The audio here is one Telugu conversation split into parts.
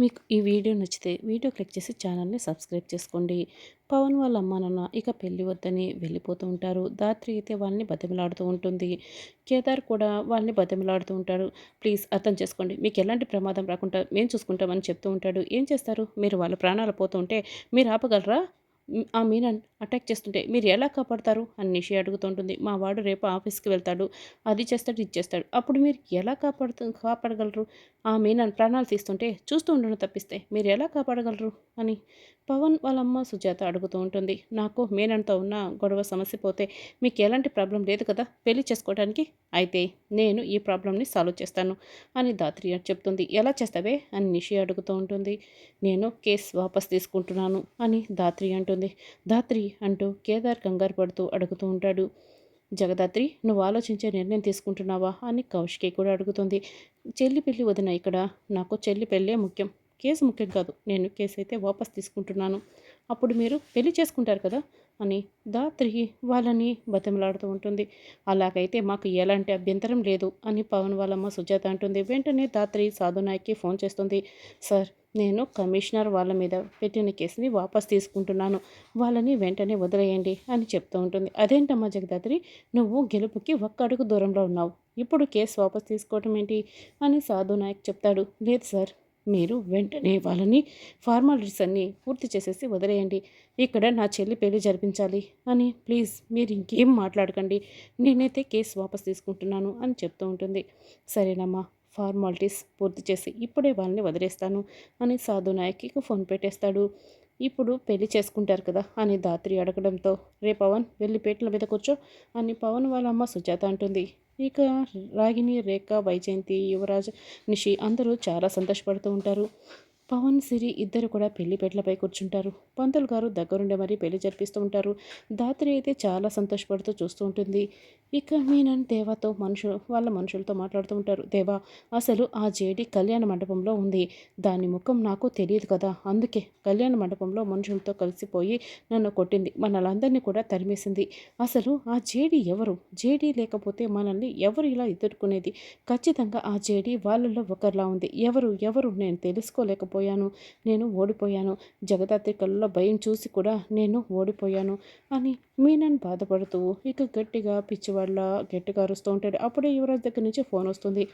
మీకు ఈ వీడియో నచ్చితే వీడియో క్లిక్ చేసి ఛానల్ని సబ్స్క్రైబ్ చేసుకోండి. పవన్ వాళ్ళ అమ్మ నాన్న ఇక పెళ్ళి వద్దని వెళ్ళిపోతూ ఉంటారు. దాత్రి అయితే వాళ్ళని బతిమలాడుతూ ఉంటుంది. కేదార్ కూడా వాళ్ళని బతిమలాడుతూ ఉంటాడు ప్లీజ్ అర్థం చేసుకోండి. మీకు ఎలాంటి ప్రమాదం రాకుండా మేము చూసుకుంటామని చెప్తూ ఉంటాడు. ఏం చేస్తారు? మీరు వాళ్ళ ప్రాణాలు పోతూ ఉంటే మీరు ఆపగలరా? ఆ మీనన్ అటాక్ చేస్తుంటే మీరు ఎలా కాపాడతారు? అని నిషి అడుగుతుంటుంది. మా వాడు రేపు ఆఫీస్కి వెళ్తాడు. అది చేస్తాడు ఇది చేస్తాడు. అప్పుడు మీరు ఎలా కాపాడుతూ కాపాడగలరు? ఆ నన్ను ప్రాణాలు తీస్తుంటే చూస్తూ ఉండడం తప్పిస్తే మీరు ఎలా కాపాడగలరు? అని పవన్ వాళ్ళమ్మ సుజాత అడుగుతూ ఉంటుంది. నాకు మేనన్తో ఉన్న గొడవ సమస్య పోతే మీకు ఎలాంటి ప్రాబ్లం లేదు కదా? పెళ్ళి చేసుకోవడానికి అయితే నేను ఈ ప్రాబ్లమ్ని సాల్వ్ చేస్తాను అని దాత్రి చెప్తుంది. ఎలా చేస్తావే? అని నిషి అడుగుతూ ఉంటుంది. నేను కేసు వాపస్ తీసుకుంటున్నాను అని దాత్రి అంటుంది. దాత్రి అంటూ కేదార్ కంగారు పడుతూ అడుగుతూ ఉంటాడు. జగదాత్రి నువ్వు ఆలోచించే నిర్ణయం తీసుకుంటున్నావా? అని కౌశికి కూడా అడుగుతుంది. చెల్లి పెళ్ళి వదిన ఇక్కడ నాకు చెల్లి పెళ్ళే ముఖ్యం. కేసు ముఖ్యం కాదు. నేను కేసు అయితే వాపస్ తీసుకుంటున్నాను. అప్పుడు మీరు పెళ్ళి చేసుకుంటారు కదా? అని దాత్రి వాళ్ళని బతిమలాడుతూ ఉంటుంది. అలాగైతే మాకు ఎలాంటి అభ్యంతరం లేదు అని పవన్ వాళ్ళమ్మ సుజాత అంటుంది. వెంటనే దాత్రి సాధునాయక్కి ఫోన్ చేస్తుంది. సార్ నేను కమిషనర్ వాళ్ళ మీద పెట్టిన కేసుని వాపస్ తీసుకుంటున్నాను. వాళ్ళని వెంటనే వదిలేయండి అని చెప్తూ ఉంటుంది. అదేంటమ్మా జగదాత్రి నువ్వు గెలుపుకి ఒక్క అడుగు దూరంలో ఉన్నావు. ఇప్పుడు కేసు వాపస్ తీసుకోవటం ఏంటి? అని సాధు నాయక్ చెప్తాడు. లేదు సార్ మీరు వెంటనే వాళ్ళని ఫార్మాలిటీస్ అన్నీ పూర్తి చేసేసి వదిలేయండి. ఇక్కడ నా చెల్లి పెళ్ళి జరిపించాలి అని. ప్లీజ్ మీరు ఇంకేం మాట్లాడకండి. నేనైతే కేసు వాపస్ తీసుకుంటున్నాను అని చెప్తూ ఉంటుంది. సరేనమ్మా ఫార్మాలిటీస్ పూర్తి చేసి ఇప్పుడే వాళ్ళని వదిలేస్తాను అని సాధు నాయక్కి ఫోన్ పెట్టేస్తాడు. ఇప్పుడు పెళ్ళి చేసుకుంటారు కదా అని దాత్రి అడగడంతో రే పవన్ వెళ్ళి పేట్ల మీద కూర్చో అని పవన్ వాళ్ళ అమ్మ సుజాత అంటుంది. ఇక రాగిని రేఖ వైజయంతి యువరాజ్ నిషి అందరూ చాలా సంతోషపడుతూ ఉంటారు. పవన్ సిరి ఇద్దరు కూడా పెళ్ళి పెట్లపై కూర్చుంటారు. పంతులు గారు దగ్గరుండే మరీ పెళ్ళి జరిపిస్తూ ఉంటారు. దాత్రి అయితే చాలా సంతోషపడుతూ చూస్తూ ఉంటుంది. ఇక మీనన్ దేవాతో మనుషులు వాళ్ళ మనుషులతో మాట్లాడుతూ ఉంటారు. దేవా అసలు ఆ జేడి కళ్యాణ మండపంలో ఉంది. దాని ముఖం నాకు తెలియదు కదా. అందుకే కళ్యాణ మండపంలో మనుషులతో కలిసిపోయి నన్ను కొట్టింది. మనలందరినీ కూడా తరిమేసింది. అసలు ఆ జేడి ఎవరు? జేడి లేకపోతే మనల్ని ఎవరు ఇలా ఎదుర్కొనేది? ఖచ్చితంగా ఆ జేడి వాళ్ళల్లో ఒకరిలా ఉంది. ఎవరు? ఎవరు? నేను ఓడిపోయాను నేను ఓడిపోయాను. జగదాత్రి కళ్ళలో భయం చూసి కూడా నేను ఓడిపోయాను అని మీనన్ బాధపడుతూ ఇక గట్టిగా పిచ్చివాళ్ళ గట్టిగా అరుస్తూ ఉంటాడు. అప్పుడే యువరాజ్ దగ్గర నుంచి ఫోన్ వస్తుంది.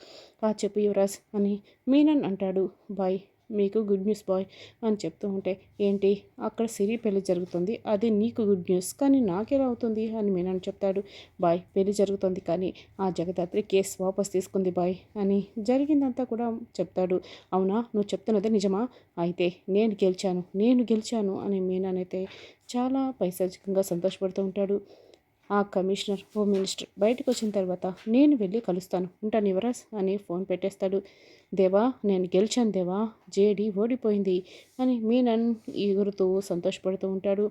ఆ చెప్పు యువరాజ్ అని మీనన్ అంటాడు. బాయ్ మీకు గుడ్ న్యూస్ బాయ్ అని చెప్తూ ఉంటే ఏంటి? అక్కడ సిరి పెళ్ళి జరుగుతుంది. అది నీకు గుడ్ న్యూస్ కానీ నాకెలా అవుతుంది? అని మీనన్ చెప్తాడు. బాయ్ పెళ్ళి జరుగుతుంది కానీ ఆ జగదాత్రి కేసు వాపస్ తీసుకుంది బాయ్ అని జరిగిందంతా కూడా చెప్తాడు. అవునా? నువ్వు చెప్తున్నదే నిజమా? అయితే నేను గెలిచాను. నేను గెలిచాను అని మీనన్ అయితే చాలా పైశాచికంగా సంతోషపడుతూ ఉంటాడు. ఆ కమిషనర్ హోమ్ మినిస్టర్ బయటకు వచ్చిన తర్వాత నేను వెళ్ళి కలుస్తాను. ఉంటాను యువరాజ్ అని ఫోన్ పెట్టేస్తాడు. దేవా నేను గెలిచాను దేవా జేడి ఓడిపోయింది అని మీనన్ ఎగురుతూ సంతోషపడుతూ ఉంటాడు.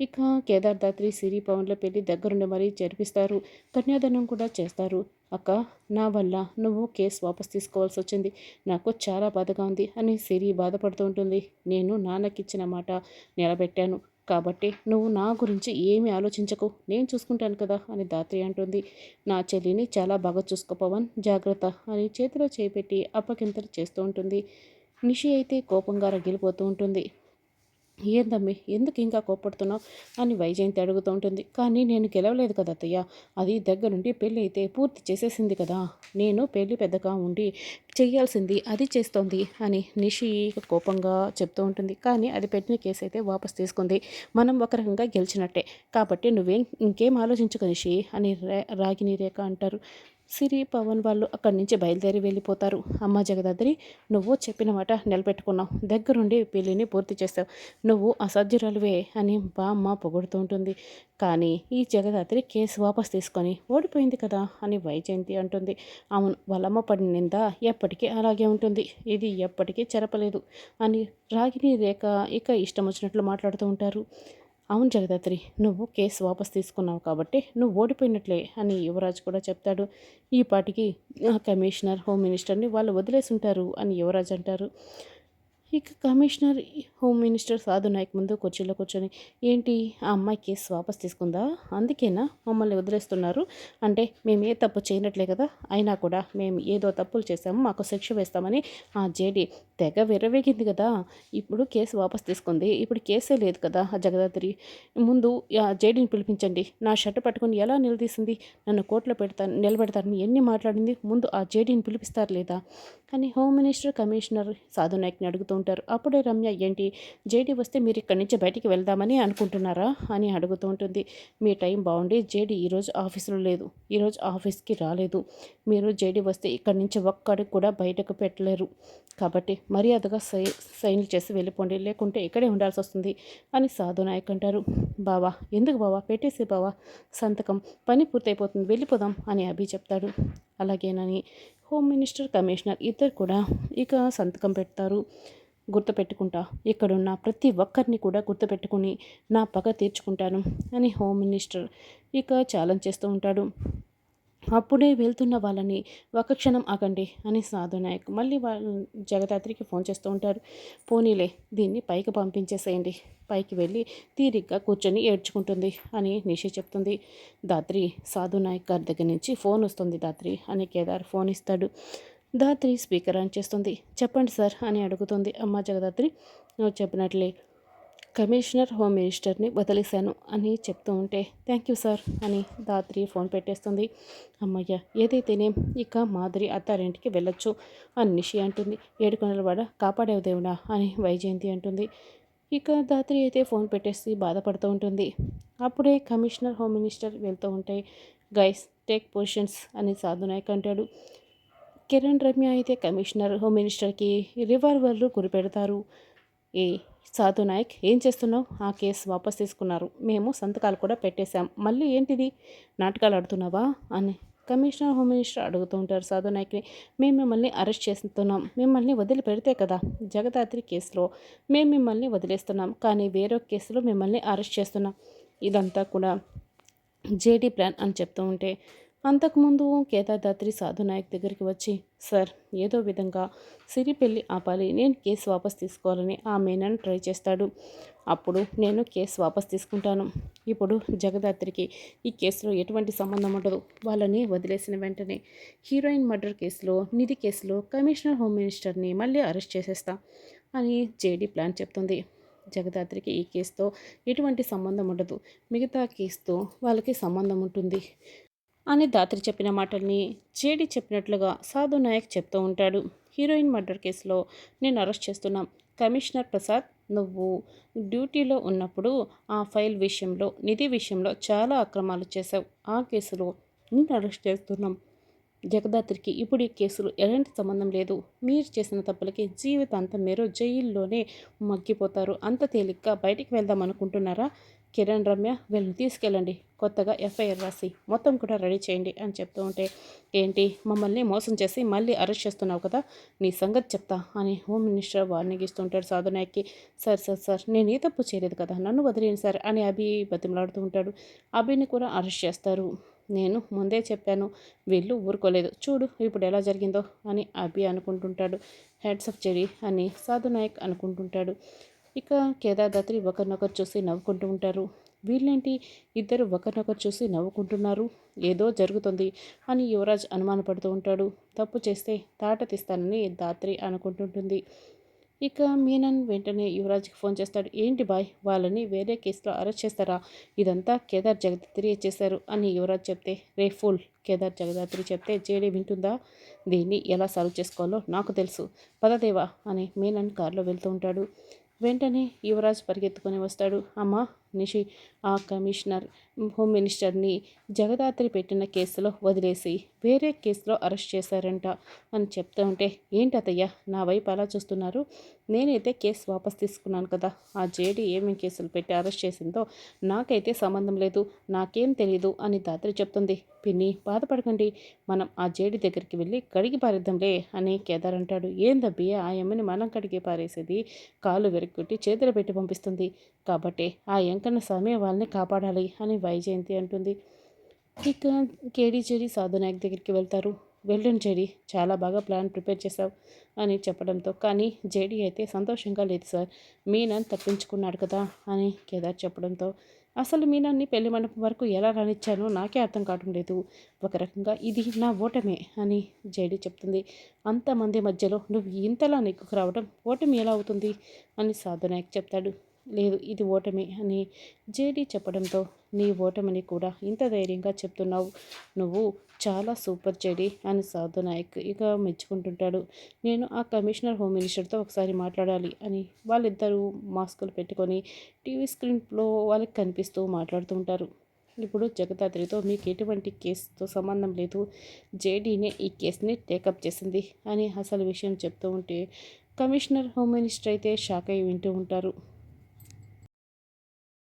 ఇక కేదార్దాత్రి సిరి పవన్ల పెళ్ళి దగ్గరుండి మరీ జరిపిస్తారు. కన్యాదానం కూడా చేస్తారు. అక్క నా వల్ల నువ్వు కేసు వాపస్ తీసుకోవాల్సి వచ్చింది. నాకు చాలా బాధగా ఉంది అని సిరి బాధపడుతూ ఉంటుంది. నేను నాన్నకిచ్చిన మాట నిలబెట్టాను. కాబట్టి నువ్వు నా గురించి ఏమి ఆలోచించకు. నేను చూసుకుంటాను కదా అని దాత్రి అంటుంది. నా చెల్లిని చాలా బాగా చూసుకోపవన్ జాగ్రత్త అని చేతిలో చేపెట్టి అప్పకింతలు చేస్తూ ఉంటుంది. నిషి అయితే కోపంగా రగిలిపోతూ ఉంటుంది. ఏందమ్మి? ఎందుకు ఇంకా కోప్పడుతున్నావు? అని వైజయంతి అడుగుతూ ఉంటుంది. కానీ నేను గెలవలేదు కదా అత్తయ్య. అది దగ్గరుండి పెళ్ళి అయితే పూర్తి చేసేసింది కదా. నేను పెళ్ళి పెద్దగా ఉండి చేయాల్సింది అది చేస్తోంది అని నిషి కోపంగా చెప్తూ ఉంటుంది. కానీ అది పెట్టిన కేసు అయితే వాపస్ తీసుకుంది. మనం ఒక రకంగా గెలిచినట్టే. కాబట్టి నువ్వేం ఇంకేం ఆలోచించుకో నిషి అని రా- రాగిని రేఖ అంటారు. సిరి పవన్ వాళ్ళు అక్కడి నుంచి బయలుదేరి వెళ్ళిపోతారు. అమ్మ జగదాద్రి నువ్వు చెప్పిన మాట నిలబెట్టుకున్నావు. దగ్గరుండి పెళ్ళిని పూర్తి చేస్తావు. నువ్వు అసాధ్యురాలువే అని బామ్మ పొగుడుతూ ఉంటుంది. కానీ ఈ జగదాత్రి కేసు వాపస్ తీసుకొని ఓడిపోయింది కదా అని వైజయంతి అంటుంది. అవును వాళ్ళమ్మ పడిన నింద ఎప్పటికీ అలాగే ఉంటుంది. ఇది ఎప్పటికీ చెరపలేదు అని రాగిని రేఖ ఇక ఇష్టం వచ్చినట్లు మాట్లాడుతూ ఉంటారు. అవును జగదాత్రి నువ్వు కేసు వాపస్ తీసుకున్నావు కాబట్టి నువ్వు ఓడిపోయినట్లే అని యువరాజ్ కూడా చెప్తాడు. ఈ పాటికి కమిషనర్ హోమ్ మినిస్టర్ని వాళ్ళు వదిలేసి ఉంటారు అని యువరాజ్ అంటారు. ఇక కమిషనర్ హోమ్ మినిస్టర్ సాధు నాయక్ ముందు కుర్చీలో కూర్చొని ఏంటి ఆ అమ్మాయి కేసు వాపస్ తీసుకుందా? అందుకేనా మమ్మల్ని వదిలేస్తున్నారు? అంటే మేము ఏ తప్పు చేయనట్లే కదా అయినా కూడా మేము ఏదో తప్పులు చేసాము మాకు శిక్ష వేస్తామని ఆ జేడి తెగ విరవేగింది కదా. ఇప్పుడు కేసు వాపస్ తీసుకుంది ఇప్పుడు కేసే లేదు కదా ఆ జగదాత్రి ముందు ఆ జేడీని పిలిపించండి నా షర్ట్ పట్టుకుని ఎలా నిలదీసింది? నన్ను కోర్టులో పెడతాను నిలబెడతారని ఎన్ని మాట్లాడింది? ముందు ఆ జేడీని పిలిపిస్తారు లేదా? అని హోమ్ మినిస్టర్ కమిషనర్ సాధు నాయక్ని అడుగుతూ ఉంటారు. అప్పుడే రమ్య ఏంటి? జేడీ వస్తే మీరు ఇక్కడి నుంచి బయటికి వెళ్దామని అనుకుంటున్నారా? అని అడుగుతూ ఉంటుంది. మీ టైం బాగుండి జేడీ ఈరోజు ఆఫీసులో లేదు. ఈరోజు ఆఫీస్కి రాలేదు. మీరు జేడీ వస్తే ఇక్కడి నుంచి ఒక్కడికి కూడా బయటకు పెట్టలేరు. కాబట్టి మర్యాదగా సై సైన్లు చేసి వెళ్ళిపోండి. లేకుంటే ఇక్కడే ఉండాల్సి వస్తుంది అని సాధు నాయక్ అంటారు. బావా ఎందుకు బావా? పెట్టేసి బావా. సంతకం. పని పూర్తయిపోతుంది. వెళ్ళిపోదాం అని అభి చెప్తాడు. అలాగేనని హోమ్ మినిస్టర్ కమిషనర్ ఇద్దరు కూడా ఇక సంతకం పెడతారు. గుర్తుపెట్టుకుంటా. ఇక్కడున్న ప్రతి ఒక్కరిని కూడా గుర్తుపెట్టుకుని నా పగ తీర్చుకుంటాను అని హోమ్ మినిస్టర్ ఇక ఛాలెంజ్ చేస్తూ ఉంటాడు. అప్పుడే వెళ్తున్న వాళ్ళని ఒక క్షణం ఆగండి అని సాధు నాయక్ మళ్ళీ వాళ్ళ జగదాత్రికి ఫోన్ చేస్తూ ఉంటారు పోనీలే దీన్ని పైకి పంపించేసేయండి. పైకి వెళ్ళి తీరిగ్గా కూర్చొని ఏడ్చుకుంటుంది అని నిషి చెప్తుంది. దాత్రి సాధు నాయక్ గారి దగ్గర నుంచి ఫోన్ వస్తుంది దాత్రి అని కేదార్ ఫోన్ ఇస్తాడు. దాత్రి స్పీకర్ ఆన్ చేస్తుంది. చెప్పండి సార్ అని అడుగుతుంది అమ్మ జగదాత్రి. నువ్వు చెప్పినట్లే. కమిషనర్ హోమ్ మినిస్టర్ని వదిలేశాను అని చెప్తూ ఉంటే థ్యాంక్ యూ సార్ అని దాత్రి ఫోన్ పెట్టేస్తుంది. అమ్మయ్య ఏదైతేనే ఇక మాధురి అత్తారింటికి వెళ్ళొచ్చు అని నిషి అంటుంది. ఏడుకొండలవాడ కాపాడేవు దేవుడా అని వైజయంతి అంటుంది. ఇక దాత్రి అయితే ఫోన్ పెట్టేసి బాధపడుతూ ఉంటుంది. అప్పుడే కమిషనర్ హోమ్ మినిస్టర్ వెళ్తూ ఉంటాయి గైస్ టేక్ పొజిషన్స్ అని సాధునాయక్ అంటాడు. కిరణ్ రమ్య అయితే కమిషనర్ హోమ్ మినిస్టర్కి రివాల్వర్లు గురిపెడతారు ఏ సాధు నాయక్ ఏం చేస్తున్నావు? ఆ కేసు వాపస్ తీసుకున్నారు. మేము సంతకాలు కూడా పెట్టేశాం. మళ్ళీ ఏంటిది? నాటకాలు ఆడుతున్నావా? అని కమిషనర్ హోమ్ మినిస్టర్ అడుగుతూ ఉంటారు సాధు నాయక్ని. మేము మిమ్మల్ని అరెస్ట్ చేస్తున్నాం. మిమ్మల్ని వదిలి పెడితే కదా? జగదాత్రి కేసులో మేము మిమ్మల్ని వదిలేస్తున్నాం. కానీ వేరొక కేసులో మిమ్మల్ని అరెస్ట్ చేస్తున్నాం. ఇదంతా కూడా జేడీ ప్లాన్ అని చెప్తూ ఉంటే అంతకుముందు కేదార్దాత్రి సాధునాయక్ దగ్గరికి వచ్చి సార్ ఏదో విధంగా సిరి పెళ్ళి ఆపాలి. నేను కేసు వాపస్ తీసుకోవాలని ఆ మేనన్ ట్రై చేస్తాడు. అప్పుడు నేను కేసు వాపస్ తీసుకుంటాను. ఇప్పుడు జగదాత్రికి ఈ కేసులో ఎటువంటి సంబంధం ఉండదు. వాళ్ళని వదిలేసిన వెంటనే హీరోయిన్ మర్డర్ కేసులో నిధి కేసులో కమిషనర్ హోమ్ మినిస్టర్ని మళ్ళీ అరెస్ట్ చేసేస్తా అని జేడీ ప్లాన్ చెప్తుంది. జగదాత్రికి ఈ కేసుతో ఎటువంటి సంబంధం ఉండదు. మిగతా కేసుతో వాళ్ళకి సంబంధం ఉంటుంది. అని దాత్రి చెప్పిన మాటల్ని జేడి చెప్పినట్లుగా సాధు నాయక్ చెప్తూ ఉంటాడు. హీరోయిన్ మర్డర్ కేసులో నేను అరెస్ట్ చేస్తున్నాం కమిషనర్ ప్రసాద్ నువ్వు డ్యూటీలో ఉన్నప్పుడు ఆ ఫైల్ విషయంలో నిధి విషయంలో చాలా అక్రమాలు చేశావు. ఆ కేసులో నేను అరెస్ట్ చేస్తున్నాం. జగదాత్రికి ఇప్పుడు ఈ కేసులు ఎలాంటి సంబంధం లేదు. మీరు చేసిన తప్పులకి జీవితాంతం మీరు జైల్లోనే మగ్గిపోతారు. అంత తేలిగ్గా బయటికి వెళ్దాం అనుకుంటున్నారా? కిరణ్ రమ్య వీళ్ళని తీసుకెళ్ళండి. కొత్తగా ఎఫ్ఐఆర్ రాసి మొత్తం కూడా రెడీ చేయండి అని చెప్తూ ఉంటే ఏంటి? మమ్మల్ని మోసం చేసి మళ్ళీ అరెస్ట్ చేస్తున్నావు కదా? నీ సంగతి చెప్తా అని హోమ్ మినిస్టర్ వార్నింగ్ ఇస్తుంటాడు సాధునాయక్కి సార్ సార్ సార్ నేను ఏ తప్పు చేయలేదు కదా? నన్ను వదిలేను సార్ అని అభి బతిమలాడుతూ ఉంటాడు. అభిని కూడా అరెస్ట్ చేస్తారు. నేను ముందే చెప్పాను వీళ్ళు ఊరుకోలేదు. చూడు ఇప్పుడు ఎలా జరిగిందో అని అభి అనుకుంటుంటాడు. హెడ్స్ ఆఫ్ చెరీ అని సాధు నాయక్ అనుకుంటుంటాడు. ఇక కేదార్దాత్రి ఒకరినొకరు చూసి నవ్వుకుంటూ ఉంటారు. వీళ్ళేంటి? ఇద్దరు ఒకరినొకరు చూసి నవ్వుకుంటున్నారు. ఏదో జరుగుతుంది అని యువరాజ్ అనుమానపడుతూ ఉంటాడు. తప్పు చేస్తే తాట తీస్తానని దాత్రి అనుకుంటుంటుంది. ఇక మీనన్ వెంటనే యువరాజ్కి ఫోన్ చేస్తాడు. ఏంటి బాయ్ వాళ్ళని వేరే కేసులో అరెస్ట్ చేస్తారా? ఇదంతా కేదార్ జగదాత్రి చేశారు అని యువరాజ్ చెప్తే. రే ఫుల్ కేదార్ జగదాత్రి చెప్తే జేడీ వింటుందా? దీన్ని ఎలా సాల్వ్ చేసుకోవాలో నాకు తెలుసు. పదదేవా అని మీనన్ కారులో వెళ్తూ ఉంటాడు. వెంటనే యువరాజ్ పరిగెత్తుకొని వస్తాడు. అమ్మ నిషి ఆ కమిషనర్ హోమ్ మినిస్టర్ని జగదాత్రి పెట్టిన కేసులో వదిలేసి వేరే కేసులో అరెస్ట్ చేశారంట అని చెప్తూ ఉంటే ఏంటి అతయ్య నా వైపు అలా చూస్తున్నారు? నేనైతే కేసు వాపస్ తీసుకున్నాను కదా. ఆ జేడీ ఏమేమి కేసులు పెట్టి అరెస్ట్ చేసిందో నాకైతే సంబంధం లేదు నాకేం తెలీదు అని దాత్రి చెప్తుంది. పిన్ని బాధపడకండి. మనం ఆ జేడి దగ్గరికి వెళ్ళి కడిగి పారేద్దాంలే అని కేదార్ అంటాడు. ఏందబ్బి ఆ అమ్మని మనం కడిగి పారేసేది? కాలు వెరక్కుట్టి చేతులు పెట్టి పంపిస్తుంది. కాబట్టి ఆ ఎంకన్న స్వామి వాళ్ళని కాపాడాలి అని వైజయంతి అంటుంది. ఇక కేడీ చెడి సాధునాయక్ దగ్గరికి వెళ్తారు. వెళ్ళండి జేడి చాలా బాగా ప్లాన్ ప్రిపేర్ చేశావు అని చెప్పడంతో కానీ జేడి అయితే సంతోషంగా లేదు సార్. మీనాన్ తప్పించుకున్నాడు కదా అని కేదార్ చెప్పడంతో అసలు మీనాన్ని పెళ్ళి మండపం వరకు ఎలా రానిచ్చానో నాకే అర్థం కావడం లేదు. ఒక రకంగా ఇది నా ఓటమే అని జేడీ చెప్తుంది. అంతమంది మధ్యలో నువ్వు ఇంతలా నెక్కుకు రావడం ఓటమి ఎలా అవుతుంది? అని సాధునాయక్ చెప్తాడు. లేదు ఇది ఓటమి అని జేడీ చెప్పడంతో నీ ఓటమిని కూడా ఇంత ధైర్యంగా చెప్తున్నావు. నువ్వు చాలా సూపర్ జేడీ అని సాధు నాయక్ ఇక మెచ్చుకుంటుంటాడు. నేను ఆ కమిషనర్ హోమ్ మినిస్టర్తో ఒకసారి మాట్లాడాలి అని వాళ్ళిద్దరూ మాస్కులు పెట్టుకొని టీవీ స్క్రీన్లో వాళ్ళకి కనిపిస్తూ మాట్లాడుతూ ఉంటారు. ఇప్పుడు జగదాత్రితో మీకు ఎటువంటి కేసుతో సంబంధం లేదు. జేడీనే ఈ కేసుని టేకప్ చేసింది అని అసలు విషయం చెప్తూ ఉంటే కమిషనర్ హోమ్ మినిస్టర్ అయితే షాక్ అయి వింటూ ఉంటారు.